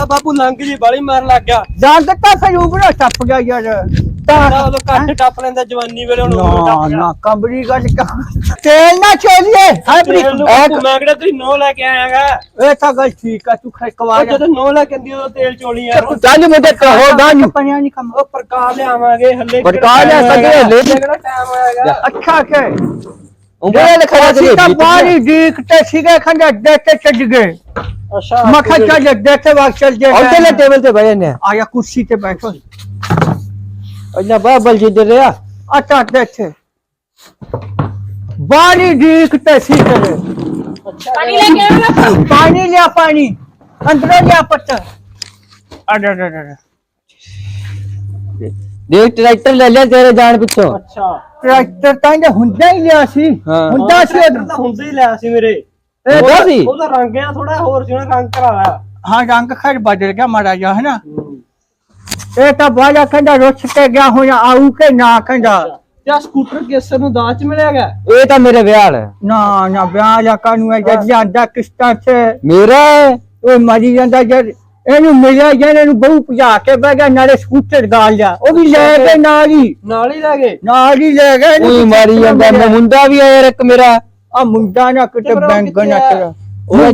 ਆ ਬਾਪੂ ਲੰਘ ਜੀ ਬਾਲੀ ਮਾਰਨ ਲੱਗ ਗਿਆ। ਜਾਂ ਤਾਂ ਫਿਰ ਉਬੜਾ ਟੱਪ ਗਿਆ ਯਾਰ। ਤਾਂ ਤਾਂ ਉਦੋਂ ਕੱਟ ਟੱਪ ਲੈਂਦਾ ਜਵਾਨੀ ਵੇਲੇ ਹੁਣ ਉਮਰ ਨਾ ਟੱਪ ਗਿਆ। ਨਾ ਕੰਬੜੀ ਗੱਲ ਕਰ। ਤੇਲ ਨਾ ਚੋਲੀਏ ਹੈ ਤੇਲ ਨੂੰ ਬਾਪੂ ਮੈਂ ਕਿਹੜਾ ਤੁਸੀਂ ਨੋ ਲੈ ਕੇ ਆਇਆਗਾ? ਇਹ ਤਾਂ ਗੱਲ ਠੀਕ ਆ ਤੂੰ ਖੜਕਵਾ ਉਹ ਜਦੋਂ ਨੋ ਲੈ ਕੇ ਆਂਦੀ ਉਦੋਂ ਤੇਲ ਚੋਲੀ ਯਾਰ ਚੱਲ ਮੁੰਡੇ ਕਹੋ ਗਾਂ ਪਣਿਆ ਨਹੀਂ ਕੰਮ। ਉਹ ਪ੍ਰਕਾਰ ਲਿਆਵਾਂਗੇ ਹੱਲੇ ਪ੍ਰਕਾਰ ਲਿਆ ਸਕਦੇ ਹੱਲੇ ਵੀ। ਕਿਹੜਾ ਟਾਈਮ ਆਏਗਾ ਅੱਛਾ। ਕੇ ਉਂਗਲਾਂ ਲਿਖਿਆ ਅਸੀਂ ਤਾਂ ਬਾਰੀ ਦੀਕ ਤੇ ਸੀਗੇ ਖੰਡੇ ਅੱਡੇ ਤੇ ਚੱਜ ਗਏ। ਅੱਛਾ ਮੈਂ ਕਿਹਾ ਚੱਲ ਅੱਡੇ ਤੇ ਵਾਕ ਚੱਲ ਜੇ ਲੈ ਟੇਬਲ ਤੇ ਬਹਿ ਜਾਂਦੇ ਆਇਆ ਕੁਰਸੀ ਤੇ ਬੈਠੋ। ਅੱਛਾ ਬਾ ਬਲਜੀਤ ਦੇ ਰਿਹਾ ਅੱਛਾ ਅੱਡੇ ਤੇ। ਬਾਰੀ ਦੀਕ ਤੇ ਸੀ ਤੇਰੇ ਪਾਣੀ ਲੈ ਕੇ ਆਉਣਾ ਪਾਣੀ ਲਿਆ ਪਾਣੀ। ਅੰਦਰੋਂ ਲਿਆ ਪੱਤ। ਅੜਾ ੜਾ ੜਾ ਦੇਖ ਟਰੈਕਟਰ ਲੈ ਲਿਆ ਤੇਰੇ ਜਾਣ ਪਿੱਛੋਂ। ਅੱਛਾ। ਟਰੈਕਟਰ ਤਾਂ ਇਹਦੇ ਹੁੰਦਾ ਹੀ ਲਿਆ ਸੀ। ਹਾਂ। ਹੁੰਦਾ ਸੀ। ਤਾਂ ਹੁੰਦਾ ਹੀ ਲਿਆ ਸੀ ਮੇਰੇ। ਇਹ ਤਾਂ ਸੀ? ਉਹਦਾ ਰੰਗ ਆ ਥੋੜਾ ਹੋਰ ਸੀ ਉਹਨੇ ਰੰਗ ਕਰਾਇਆ। ਹਾਂ ਰੰਗ ਖੈਰ ਬਦਲ ਗਿਆ ਮਾੜਾ ਜਿਹਾ ਹੈ। ਨਾ ਇਹ ਤਾਂ ਬਾਜਾ ਕਹਿੰਦਾ ਰੁੱਸ ਕੇ ਗਿਆ ਹੋਇਆ ਆਊ ਕੇ ਨਾ ਕਹਿੰਦਾ। ਤੇ ਆਹ ਸਕੂਟਰ ਕੇਸਰ ਨੂੰ ਦਾਜ ਚ ਮਿਲਿਆ ਗਿਆ ਇਹ ਤਾਂ ਮੇਰੇ ਵਿਆਹ ਹੈ। ਨਾ ਨਾ ਵਿਆਹ ਜਾ ਕਾਨੂੰ ਇਹ ਜਦ ਜਾਂਦਾ ਕਿਸ਼ਤਾਂ ਤੇ ਮੇਰਾ? ਹੈ। ਉਹ ਮਰੀ ਜਾਂਦਾ ਜਦ ਇਹਨੂੰ ਮਿਲਿਆ ਜਾਂ ਇਹਨੂੰ ਬਹੁ ਭਜਾ ਕੇ ਬਹਿ ਗਿਆ ਨਾਲੇ ਸਕੂਟਰ ਗਾਲ ਲਿਆ। ਉਹ ਵੀ ਲੈ ਕੇ ਨਾਲ ਹੀ। ਨਾਲ ਹੀ ਲੈ ਗਏ? ਨਾਲ ਹੀ ਲੈ ਗਏ ਉਹੀ ਮਾਰੀ ਜਾਂਦਾ ਮੁੰਡਾ ਵੀ ਆਇਆ ਇੱਕ ਮੇਰਾ। ਆ ਮੁੰਡਾ ਨਾ ਕਿਤੇ ਬੈਂਕ ਨਾ? ਕਰ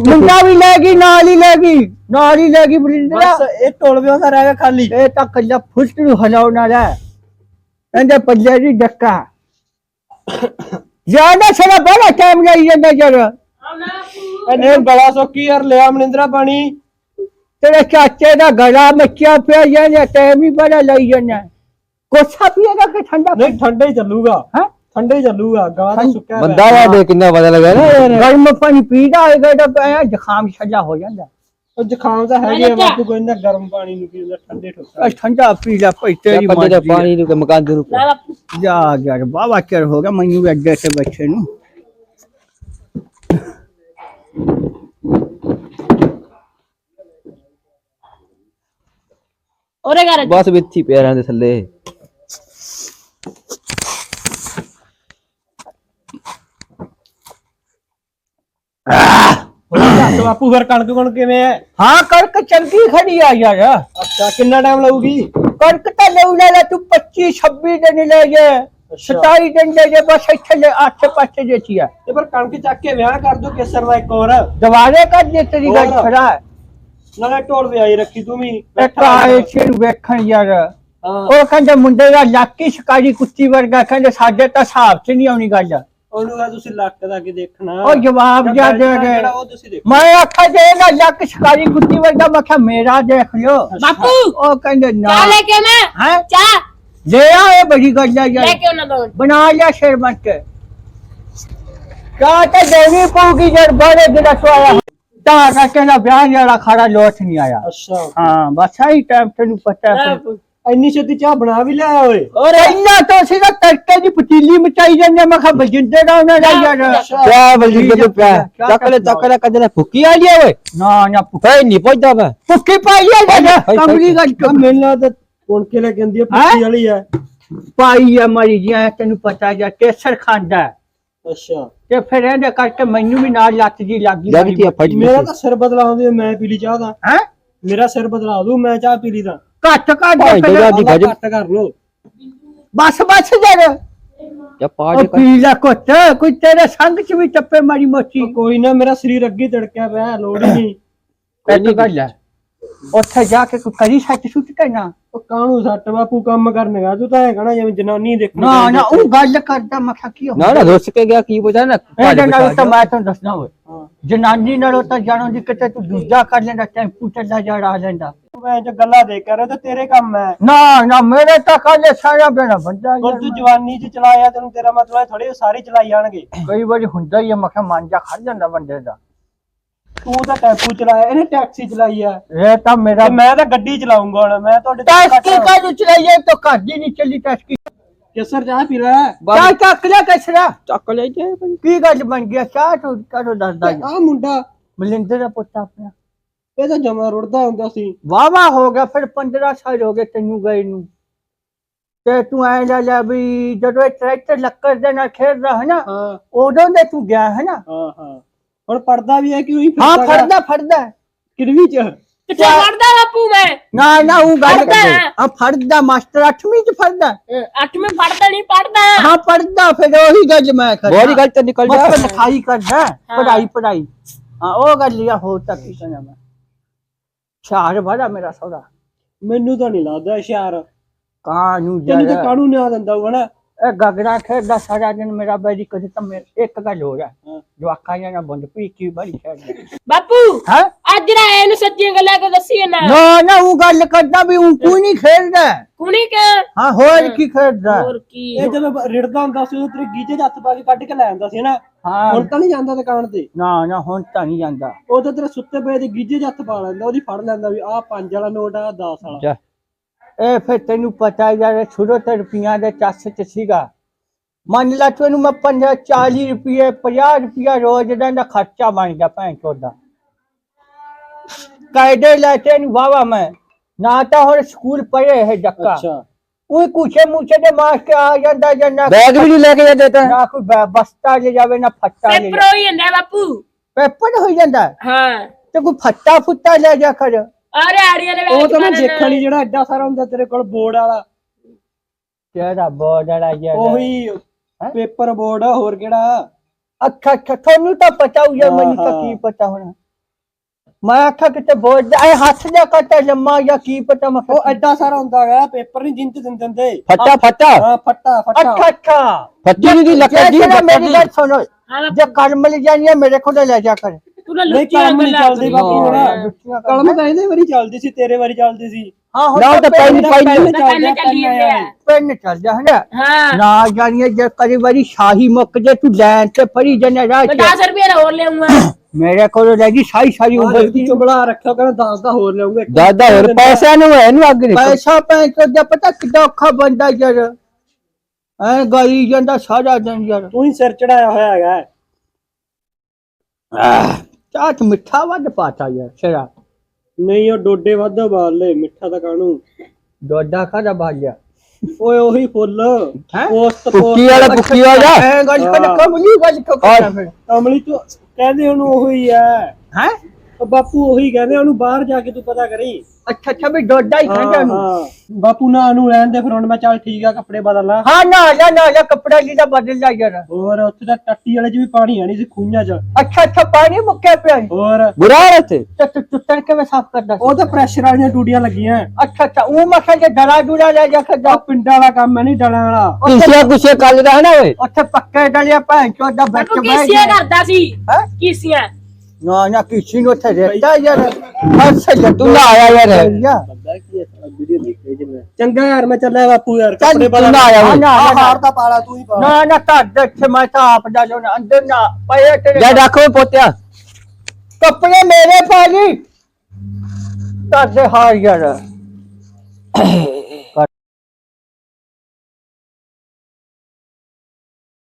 ਮੁੰਡਾ ਵੀ ਲੈ ਗਈ ਨਾਲ ਹੀ ਲੈ ਗਈ। ਨਾਲ ਹੀ ਲੈ ਗਈ ਬਰਿੰਦਰਾ ਬਸ ਇਹ ਟੋਲਵਿਆਂ ਦਾ ਰਹਿ ਗਿਆ ਖਾਲੀ। ਇਹ ਤਾਂ ਕੱਲਾ ਫੁੱਟ ਨੂੰ ਹਲਾਉਣ ਵਾਲਾ ਹੈ। ਇਹਦੇ ਪੱਲੇ ਦੀ ਡੱਕਾ ਜ਼ਿਆਦਾ ਸਾਰਾ ਬੜਾ ਟਾਈਮ ਲਈ ਜਾਂਦਾ ਜਰ ਇਹਨੇ ਬੜਾ ਸੌਕੀ ਯਾਰ ਲਿਆ ਮਨਿੰਦਰਾ ਪਾਣੀ ਤੇਰੇ ਚਾਚੇ ਦਾ ਗਲਾ ਮੱਚਿਆ ਪਿਆ ਜਾਂਦਾ ਟਾਈਮ ਹੀ ਬੜਾ ਲਈ ਜਾਂਦਾ। ਕੋਸਾ ਪੀਏਗਾ ਕਿ ਠੰਡਾ ਨਹੀਂ ਠੰਡੇ ਹੀ ਚੱਲੂਗਾ। ਹੈ? ਠੰਡੇ ਹੀ ਚੱਲੂਗਾ ਗਾਂ ਤਾਂ ਠੰਡ- ਸੁੱਕਿਆ ਬੰਦਾ ਵਾ ਦੇ ਕਿੰਨਾ ਪਤਾ ਲੱਗਾ ਨਾ ਗਰਮ ਪਾਣੀ ਪੀਦਾ ਹੋਏਗਾ ਤਾਂ ਪਿਆ ਜ਼ੁਕਾਮ ਛੱਜਾ ਹੋ ਜਾਂਦਾ। ਉਹ ਜ਼ੁਕਾਮ ਤਾਂ ਹੈਗੇ ਆ ਬਾਪੂ ਕੋਈ ਨਾ ਗਰਮ ਪਾਣੀ ਨੂੰ ਪੀਂਦਾ ਠੰਡੇ ਠੋਕਾ ਅ ਠੰਡਾ ਪੀ ਲੈ ਭਈ ਤੇਰੀ ਬੰਦੇ ਦਾ। ਪਾਣੀ ਨੂੰ ਕਿ ਮਕਾਨ ਦੇ ਬਾਪੂ। ਜਾ ਯਾਰ ਬਾਬਾ ਚਿਰ ਹੋ ਗਿਆ ਮੈਨੂੰ ਵੀ ਅੱਡੇ ਤੇ ਬੱਚੇ ਨੂੰ। ਉਹਦੇ ਘਰ ਬਸ ਵਿੱਥੀ ਪੈਰਾਂ ਦੇ ਥੱਲੇ। ਦੱਸ ਬਾਪੂ ਫਿਰ ਕਣਕ ਕਣ ਕਿਵੇਂ ਹੈ ਹਾਂ ਕਣਕ ਚੰਗੀ ਖੜੀ ਆ ਯਾਰ। ਅੱਛਾ ਕਿੰਨਾ ਟਾਈਮ ਲੱਗੂਗੀ ਕਣਕ ਤਾਂ ਲੈ ਲੈ ਤੂੰ 25 26 ਦਿਨ ਲੈ ਜੇ। 27 ਦਿਨ ਲੈ ਜੇ ਬਸ ਇੱਥੇ ਲੈ ਅੱਠ ਪਾਸੇ ਜੇਤੀ ਆ। ਤੇ ਪਰ ਕਣਕ ਚੱਕ ਕੇ ਵਿਆਹ ਕਰ ਦੋ ਕੇਸਰ ਦਾ ਇੱਕ ਹੋਰ। ਦੁਬਾਰੇ ਕਰ ਦੇ ਤੇਰੀ ਗੱਲ ਹੋਰ। ਖੜਾ। ਨਾਲੇ ਢੋਲ ਵਿਆਹੀ ਰੱਖੀ ਤੂੰ ਵੀ ਇੱਕ ਆਏ ਛੇੜ ਵੇਖਣ ਯਾਰ। ਹਾਂ। ਉਹ ਕਹਿੰਦੇ ਮੁੰਡੇ ਦਾ ਲੱਕੀ ਸ਼ਿਕਾਰੀ ਕੁੱਤੀ ਵਰਗਾ ਕਹਿੰਦੇ ਸਾਡੇ ਤਾਂ ਹਿਸਾਬ 'ਚ ਨਹੀਂ ਆਉਣੀ ਗੱਲ। ਉਹਨੂੰ ਕਹ ਤੁਸੀਂ ਲੱਕ ਦਾ ਕੀ ਦੇਖਣਾ। ਉਹ ਜਵਾਬ ਜਾ ਦੇ ਜਿਹੜਾ ਦੇ ਉਹ ਤੁਸੀਂ ਦੇਖੋ। ਮੈਂ ਆਖਿਆ ਜੇ ਇਹਦਾ ਲੱਕ ਸ਼ਿਕਾਰੀ ਕੁੱਤੀ ਵਰਗਾ ਮੈਂ ਕਿਹਾ ਮੇਰਾ ਦੇਖ ਲਿਓ। ਬਾਪੂ! ਉਹ ਕਹਿੰਦੇ ਨਾ। ਚਾਹ ਲੈ ਕੇ ਮੈਂ ਹੈ? ਚਾਹ? ਲੈ ਆ ਇਹ ਬੜੀ ਗੱਲ ਹੈ ਲੈ ਯਾਰ ਕੇ ਉਹਨਾਂ ਤੋਂ ਬਣਾ ਲਿਆ ਸ਼ੇਰ ਬਣ ਕੇ। ਕਾ ਤਾਂ ਦੇਣੀ ਪਊਗੀ ਜਦ ਬੜੇ ਦਿਨ ਸੋਇਆ ਤਾਂ ਕਰਕੇ ਨਾ ਵਿਆਹ ਜਿਹੜਾ ਖੜਾ ਲੋਟ ਨਹੀਂ ਆਇਆ। ਅੱਛਾ। ਹਾਂ ਬਸ ਆਹੀ ਟਾਈਮ ਤੈਨੂੰ ਪਤਾ ਹੈ। ਇੰਨੀ ਛੇਤੀ ਚਾਹ ਬਣਾ ਵੀ ਲਿਆ ਓਏ। ਔਰ ਇੰਨਾ ਤੋਂ ਸੀ ਨਾ ਤੜਕੇ ਦੀ ਪਤੀਲੀ ਮਚਾਈ ਜਾਂਦੇ ਮੈਂ ਕਿਹਾ ਬਜਿੰਦੇ ਦਾ ਉਹਨਾਂ ਦਾ ਯਾਰ ਕਿਆ ਬਲਜੀ ਤੇ ਪਿਆ? ਚੱਕ ਲੈ ਚੱਕ ਲੈ ਕਦੇ ਭੁੱਕੀ ਆ ਲਿਆ ਓਏ। ਨਾ ਨਾ ਫੇ ਨਹੀਂ ਪੁੱਛਦਾ ਮੈਂ। ਭੁੱਖੀ ਪਾਈ ਆ ਹਾਏ, ਜਦ ਹਾਏ, ਕਮਲੀ ਗੱਲ ਆ ਮੈਨੂੰ ਤਾਂ ਕੋਣ ਕੇ ਲੈ ਕੇ ਆਂਦੀ ਆ ਪੁੱਛੀ ਵਾਲੀ ਆ। ਪਾਈ ਆ ਮਰੀ ਜੀ ਤੈਨੂੰ ਪਤਾ ਜਾਂ ਕੇਸਰ ਖਾਂਦਾ। ਅੱਛਾ। ਤੇ ਫਿਰ ਇਹਦੇ ਕਰਕੇ ਮੈਨੂੰ ਵੀ ਨਾਲ ਲੱਤ ਜੀ ਲੱਗੀ ਮੇਰਾ। ਤਾਂ ਸਿਰ ਬਦਲਾਉਂਦੇ ਮੈਂ ਪੀ ਲਈ ਚਾਹ ਦਾ। ਹੈ? ਮੇਰਾ ਸਿਰ ਬਦਲਾ ਦੂ ਮੈਂ ਚਾਹ ਪੀ ਲਈ ਤਾਂ ਘੱਟ ਘੱਟ ਦੀ ਘੱਟ ਕਰ ਲੋ ਬਸ ਬਸ ਜਰ ਜਾਂ ਪਾੜ ਪੀ ਲੈ ਕੁੱਤ ਕੋਈ ਤੇਰੇ ਸੰਗ ਚ ਵੀ ਟੱਪੇ ਮਾਰੀ ਮੋਚੀ ਕੋਈ ਨਾ ਮੇਰਾ ਸਰੀਰ ਅੱਗੇ ਤੜਕਿਆ ਪਿਆ ਲੋੜ ਹੀ ਨਹੀਂ। ਇਹ ਤਾਂ ਗੱਲ ਹੈ ਉੱਥੇ ਜਾ ਕੇ ਕੋਈ ਕਰੀ ਸੱਚ ਸੁੱਟ ਕਹਿਣਾ ਉਹ ਕਾਹਨੂੰ ਸੱਟ ਬਾਪੂ ਕੰਮ ਕਰਨਗਾ ਤੂੰ ਤਾਂ ਹੈਗਾ ਨਾ ਜਿਵੇਂ ਜਨਾਨੀ ਦੇਖਣੀ ਨਾ ਨਾ ਉਹ ਗੱਲ ਕਰਦਾ ਮੈਂ ਕਿਹਾ ਕੀ ਨਾ ਨਾ ਰੁੱਸ ਕੇ ਗਿਆ ਕੀ ਪੁੱਛਾ ਨਾ ਇਹਦੇ ਨਾਲ ਤਾਂ ਮੈਂ ਤੁਹਾਨੂੰ ਦੱਸਣਾ ਹੋਵੇ ਹਾਂ। ਜਨਾਨੀ ਨਾਲੋਂ ਤਾਂ ਜਾਣੋ ਦੀ ਕਿਤੇ ਤੂੰ ਦੂਜਾ ਕਰ ਲੈਂਦਾ ਟੈਂਪੂ ਚੱਲਾ ਜਾ ਰਾ ਲੈਂਦਾ। ਮੈਂ ਜੋ ਗੱਲਾਂ ਦੇ ਕਰ ਰਿਹਾ ਤੇ ਤੇਰੇ ਕੰਮ ਹੈ ਨਾ ਨਾ ਮੇਰੇ ਤਾਂ ਕੱਲੇ ਸਾਰਾ ਬੇਣਾ ਬੰਦਾ ਹੁਣ ਤੂੰ ਜਵਾਨੀ ਚ ਚਲਾਇਆ ਤੈਨੂੰ ਤੇਰਾ ਮਤਲਬ ਹੈ ਥੋੜੇ ਸਾਰੇ ਚਲਾਈ ਜਾਣਗੇ। ਕਈ ਵਾਰੀ ਹੁੰਦਾ ਹੀ ਆ ਮੈਂ ਕਿਹਾ ਮਨ ਜਾ ਖੜ ਜਾਂਦਾ ਬੰਦੇ ਦਾ। ਤੂੰ ਤਾਂ ਟੈਂਪੂ ਚਲਾਇਆ ਇਹਨੇ ਟੈਕਸੀ ਚਲਾਈ ਆ। ਇਹ ਤਾਂ ਮੇਰਾ ਤੇ ਮੈਂ ਤਾਂ ਗੱਡੀ ਚਲਾਉਂਗਾ ਹੁਣ ਮੈਂ ਤੁਹਾਡੇ ਤੋਂ ਟੈਸਕੀ ਘੱਟ- ਕਾਹਨੂੰ ਚਲਾਈਏ ਤਾਂ ਘਰ ਦੀ ਨਹੀਂ ਚੱਲੀ ਟੈਸਕੀ। ਕੇਸਰ ਚਾਹ ਪੀ ਲੈ ਚਾਹ ਚੱਕ ਲਿਆ ਕਸਰਾ। ਚੱਕ ਲੈ ਜੇ ਕੀ ਗੱਲ ਬਣ ਗਿਆ ਚਾਹ ਤੂੰ ਕਦੋਂ ਦੱਸਦਾ ਜੀ ਆ ਮੁੰਡਾ ਮਲਿੰਦਰ ਦਾ ਪੁੱਤ ਆਪਣਾ। ਇਹ ਤਾਂ ਜਮਾ ਰੁੜਦਾ ਹੁੰਦਾ ਸੀ। ਵਾਵਾ ਹੋ ਗਿਆ ਫਿਰ 15 ਸਾਲ ਹੋ ਗਏ ਤੈਨੂੰ ਗਏ ਨੂੰ। ਤੇ ਤੂੰ ਐ ਲੈ ਲੈ ਵੀ ਜਦੋਂ ਇਹ ਟਰੈਕਟਰ ਲੱਕੜ ਦੇ ਨਾਲ ਖੇਡਦਾ ਹੈ ਨਾ ਹਾਂ। ਉਦੋਂ ਦੇ ਤੂੰ ਗਿਆ ਹੈ ਨਾ। ਹਾਂ ਹਾਂ। ਹੁਣ ਪੜਦਾ ਵੀ ਹੈ ਕਿ ਉਹੀ ਹਾਂ? ਫੜਦਾ ਫੜਦਾ। ਕਿਰਵੀ ਚ? ਕਿੱਥੇ ਪੜਦਾ ਬਾਪੂ ਮੈਂ? ਨਾ ਨਾ ਉਹ ਗੱਲ ਫੜਦਾ ਹੈ। ਆ ਫੜਦਾ ਮਾਸਟਰ 8ਵੀਂ ਚ ਫੜਦਾ। ਅੱਠਵੇਂ ਪੜਦਾ ਨਹੀਂ ਪੜਦਾ ਹਾਂ ਪੜਦਾ ਫਿਰ ਉਹੀ ਗੱਲ ਮੈਂ ਕਰਦਾ ਬੋਲੀ ਗੱਲ ਤੇ ਨਿਕਲ ਜਾ। ਮਤਲਬ ਲਿਖਾਈ ਕਰਦਾ ਪੜਾਈ ਪੜਾਈ ਹਾਂ ਉਹ ਗੱਲ ਲਿਆ ਹੋ ਤੱਕ ਕੀ ਕਰਨਾ ਮੈਂ। ਸ਼ਾਰ ਬੜਾ ਮੇਰਾ ਸੌਦਾ ਮੈਨੂੰ ਤਾਂ ਨਹੀਂ ਲੱਗਦਾ ਇਸ਼ਾਰ ਕਾਂ ਨੂੰ ਤੈਨੂੰ ਤਾਂ ਕਾਹਨੂੰ ਨਾ ਦਿੰਦਾ ਹੋਣਾ ਇਹ ਗਗੜਾ ਖੇਡਦਾ ਸਾਰਾ ਦਿਨ ਮੇਰਾ ਬੈਰੀ ਕਦੇ ਤਾਂ ਮੇਰੇ ਇੱਕ ਗੱਲ ਹੋ ਹਾਂ। ਜਵਾਕਾਂ ਜਾਂ ਬੰਦ ਪੀ ਕੀ ਬੜੀ ਖੇਡਦਾ ਬਾਪੂ ਹਾਂ? ਅੱਜ ਨਾ ਇਹਨੂੰ ਸੱਚੀਆਂ ਗੱਲਾਂ ਕੇ ਦੱਸੀ ਨਾ। ਨਾ ਨਾ ਉਹ ਗੱਲ ਕਰਦਾ ਵੀ ਉਹ ਕੋਈ ਨਹੀਂ ਖੇਡਦਾ। ਕੁਣੀ ਕਿ ਹਾਂ ਹੋਰ ਕੀ ਖੇਡਦਾ? ਹੋਰ ਕੀ? ਇਹ ਜਦੋਂ ਰਿੜਦਾ ਹੁੰਦਾ ਸੀ ਉਹ ਤੇਰੇ ਗੀਜੇ ਹੱਥ ਪਾ ਕੇ ਕੱਢ ਕੇ ਲੈ ਜਾਂਦਾ ਸੀ ਨਾ ਹਾਂ। ਹੁਣ ਤਾਂ ਨਹੀਂ ਜਾਂਦਾ ਦੁਕਾਨ ਤੇ? ਨਾ ਨਾ ਹੁਣ ਤਾਂ ਨਹੀਂ ਜਾਂਦਾ। ਉਹ ਤਾਂ ਤੇਰੇ ਸੁੱਤੇ ਪਏ ਦੇ ਗੀਜੇ ਹੱਥ ਪਾ ਲੈਂਦਾ ਉਹਦੀ ਫੜ ਲੈਂਦਾ ਵੀ ਆਹ 5 ਵਾਲਾ ਨੋਟ ਆ 10 ਵਾਲਾ। ਜਾ। ਇਹ ਫਿਰ ਤੈਨੂੰ ਪਤਾ ਯਾਰ ਛੋਟੋ ਤੇ ਰੁਪਈਆਂ ਦੇ ਚੱਸ ਚ ਸੀਗਾ। ਮੰਨ ਲਾ ਤੈਨੂੰ ਮੈਂ 50 40 ਰੁਪਏ 50 ਰੁਪਏ ਰੋਜ਼ ਦਾ ਖਰਚਾ ਬਣ ਗਿਆ ਭੈਣ ਚੋਦਾ। ਕਾਇਦੇ ਲੈ ਤੈਨੂੰ ਵਾਵਾ ਮੈਂ ਨਾ ਤਾਂ ਹੁਣ ਸਕੂਲ ਪੜ੍ਹੇ ਹੈ ਜੱਕਾ। ਅੱਛਾ। ਉਹ ਕੁਛੇ ਮੁਛੇ ਦੇ ਮਾਸਟਰ ਆ ਜਾਂਦਾ ਜਾਂ ਨਾ ਬੈਗ ਵੀ ਨਹੀਂ ਲੈ ਕੇ ਜਾਂਦੇ ਤਾਂ। ਨਾ ਕੋਈ ਬਸਤਾ ਲੈ ਜਾਵੇ ਨਾ ਫੱਟਾ ਲੈ ਪੇਪਰ ਹੋਈ ਜਾਂਦਾ ਬਾਪੂ। ਪੇਪਰ ਹੋ ਜਾਂਦਾ। ਹਾਂ। ਤੇ ਕੋਈ ਫੱਟਾ ਫੁੱਟਾ ਲੈ ਜਾ ਕਰ। ਅਰੇ ਆੜੀਆਂ ਦੇ ਉਹ ਤਾਂ ਮੈਂ ਦੇਖਿਆ ਨਹੀਂ ਜਿਹੜਾ ਐਡਾ ਸਾਰਾ ਹੁੰਦਾ ਤੇਰੇ ਕੋਲ ਬੋਰਡ ਵਾਲਾ। ਤੇਰਾ ਬੋਰਡ ਵਾਲਾ ਯਾਰ ਉਹੀ ਪੇਪਰ ਬੋਰਡ ਹੋਰ ਕਿਹੜਾ? ਅੱਛਾ ਅੱਛਾ ਤੁਹਾਨੂੰ ਤਾਂ ਪਤਾ ਹੋ ਮੈਨੂੰ ਤਾਂ। ਕੀ ਪਤਾ ਹੋਣਾ। ਮੈਂ ਆਖਿਆ ਕਿਤੇ ਬੋਰਡ ਦਾ ਇਹ ਹੱਥ ਦਾ ਕੱਟਾ ਲੰਮਾ ਜਾਂ ਕੀ ਪਤਾ ਮੈਂ ਉਹ ਐਡਾ ਸਾਰਾ ਹੁੰਦਾ ਹੈਗਾ ਪੇਪਰ ਨਹੀਂ ਜਿੰਤ ਦਿੰਦੇ ਦਿੰਦੇ। ਫੱਟਾ ਫੱਟਾ। ਹਾਂ ਫੱਟਾ ਫੱਟਾ। ਅੱਛਾ ਅੱਛਾ ਫੱਟੀ ਦੀ ਲੱਕੜ ਦੀ ਜੇ ਤੇਰਾ ਲੱਕੜ ਮੇਰੀ ਦੀ। ਗੱਲ ਸੁਣੋ ਹਾਂ ਜੇ ਕਰਮ ਜਾਣੀ ਹੈ ਮੇਰੇ ਕੋਲ ਲੈ ਜਾ ਕਰ। ਨਾ ਨਹੀਂ ਲੁੱਟੀਆਂ ਕੰਮ ਨਹੀਂ ਗੱਲਾਂ ਚੱਲਦੀ ਕਰੀ ਬਾਪੂ। ਹੁਣ ਕਰ- ਕਲਮ ਤਾਂ ਇਹਦੇ ਵਾਰੀ ਚੱਲਦੀ ਸੀ ਤੇਰੇ ਵਾਰੀ ਚੱਲਦੀ ਸੀ। ਹਾਂ ਹੁਣ ਤਾਂ ਪੈਨ ਪੈਨ ਕੰਨ ਚੱਲੀ ਜਾਂਦੇ ਆ ਪੈਨ ਚੱਲ ਜਾ ਹੈ ਹਾਂ। ਨਾ ਜਾਣੀਏ ਜੇ ਕਈ ਵਾਰੀ ਸ਼ਾਹੀ ਮੁੱਕ ਜੇ ਤੂੰ ਲੈਣ ਤੇ ਪੜੀ ਜਨੇ ਰਾਹ ਮੈਂ ਚ। 10 ਰੁਪਏ ਹੋਰ ਲਿਆਉਂਗਾ। [coughs] ਮੇਰੇ ਕੋਲ ਲੈ ਗਈ ਸਾਈ ਸਾਰੀ ਉਹ ਉਮਰ ਜਲਦੀ ਚੁੰਬੜਾ ਰੱਖਿਆ ਕਹਿੰਦਾ 10 ਦਾ ਹੋਰ ਲਿਆਉਂਗੇ ਦਾਦਾ ਹੋਰ ਪੈਸਿਆਂ ਨੂੰ ਇਹਨੂੰ ਅੱਗ ਨਹੀਂ। ਪੈਸਾ ਪੈਨ ਤੋਂ ਜੇ ਪਤਾ ਕਿੱਦਾਂ ਔਖਾ ਬੰਦਾ ਯਾਰ। ਐ ਗਾਈ ਜਾਂਦਾ ਸਾਰਾ ਦਿਨ ਯਾਰ। ਤੂੰ ਹੀ ਸਿਰ ਚੜਾਇਆ ਹੋਇਆ ਹੈਗਾ। ਚਾਹ ਚ ਮਿੱਠਾ ਵੱਧ ਪਾਤਾ ਯਾਰ ਸ਼ਰਾ। ਨਹੀਂ ਉਹ ਡੋਡੇ ਵੱਧ ਬਾਲ ਲੈ ਮਿੱਠਾ ਤਾਂ ਕਾਹਨੂੰ? ਡੋਡਾ ਖਾਦਾ ਬਾਜਿਆ? ਓਏ ਉਹੀ ਫੁੱਲ। ਹੈਂ? ਪੋਸਟ ਪੁੱਕੀ ਵਾਲਾ ਪੁੱਕੀ ਵਾਲਾ? ਐ ਗੱਲ ਕਰ ਕਮਲੀ ਗੱਲ ਕਰ ਫਿਰ ਅਮਲੀ ਤੂੰ ਕਹਿੰਦੇ ਉਹਨੂੰ ਉਹੀ ਆ ਹੈ? ਉਹ ਬਾਪੂ ਉਹੀ ਕਹਿੰਦੇ ਉਹਨੂੰ ਬਾਹਰ ਜਾ ਕੇ ਤੂੰ ਪਤਾ ਕਰੀ। ਅੱਛਾ ਅੱਛਾ ਵੀ ਡੋਡਾ ਹੀ ਖਾਂਦਾ ਨੂੰ। ਹਾਂ। ਬਾਪੂ ਨਾ ਨੂੰ ਰਹਿਣ ਦੇ ਫਿਰ ਹੁਣ ਮੈਂ ਚੱਲ ਠੀਕ ਆ ਕੱਪੜੇ ਬਦਲ ਲਾ। ਹਾਂ ਨਾ ਨਾ ਨਾ ਨਾ ਕੱਪੜਾ ਜੀ ਦਾ ਬਦਲ ਜਾ ਯਾਰ। ਹੋਰ ਉੱਥੇ ਤਾਂ ਟੱਟੀ ਵਾਲੇ ਚ ਵੀ ਪਾਣੀ ਨਹੀਂ ਸੀ ਖੂਹਾਂ ਚ। ਅੱਛਾ ਅੱਛਾ ਪਾਣੀ ਮੁੱਕਿਆ ਪਿਆ ਈ। ਹੋਰ। ਬੁਰਾ ਹਾਲ ਇੱਥੇ? ਤੇ ਤੂੰ ਤੁੱਤਰ ਕਿਵੇਂ ਸਾਫ਼ ਕਰਦਾ ਉਹ ਤਾਂ ਪ੍ਰੈਸ਼ਰ ਵਾਲੀਆਂ ਟੂਟੀਆਂ ਲੱਗੀਆਂ। ਅੱਛਾ ਅੱਛਾ ਉਹ ਮਖਾ ਜੇ ਡਰਾ ਡੂਰਾ ਲੈ ਜਾ ਆ ਖਦਾ ਪਿੰਡਾਂ ਵਾਲਾ ਕੰਮ ਹੈ ਨਹੀਂ ਡਲਾਂ ਵਾਲਾ। ਕੁਛੇ ਕੁਛੇ ਕੱਲ ਦਾ ਹੈ ਨਾ ਓਏ? ਉੱਥੇ ਪੱਕੇ ਡਲਿਆ ਭੈਣ ਚੋਦਾ ਵਿੱਚ ਬਾਪੂ ਬਹਿ ਕੀਸੀਆਂ ਗਿਆ। ਕਰਦਾ ਸੀ। ਹੈਂ? ਕੀਸੀਆਂ ਨਾ ਨਾ ਕਿਸੇ ਨੂੰ ਉੱਥੇ ਰਹਿਤਾ ਯਾਰ। ਹੱਸ ਜਾ ਤੂੰ ਨਾ ਆਇਆ ਯਾਰ। ਬੰਦਾ ਕੀ ਵੀਡੀਓ ਦੇਖੇ ਜਿਵੇਂ। ਚੰਗਾ ਯਾਰ ਮੈਂ ਚੱਲਿਆ ਬਾਪੂ ਯਾਰ ਕੱਪੜੇ ਤੂੰ ਬਦਲ ਨਾ ਆਇਆ। ਆ ਹਾਰ ਦਾ ਪਾਲਾ ਤੂੰ ਹੀ ਪਾ। ਨਾ ਨਾ ਤਾਂ ਦੇਖ ਮੈਂ ਤਾਂ ਆਪ ਜਾ ਜੋ ਅੰਦਰ ਨਾ ਪਏ ਤੇਰੇ ਜਾ ਰੱਖੋ ਪੋਤਿਆ। ਕੱਪੜੇ ਮੇਰੇ ਪਾ ਲਈ। ਤਾਂ ਦੇ ਹਾਰ ਯਾਰ।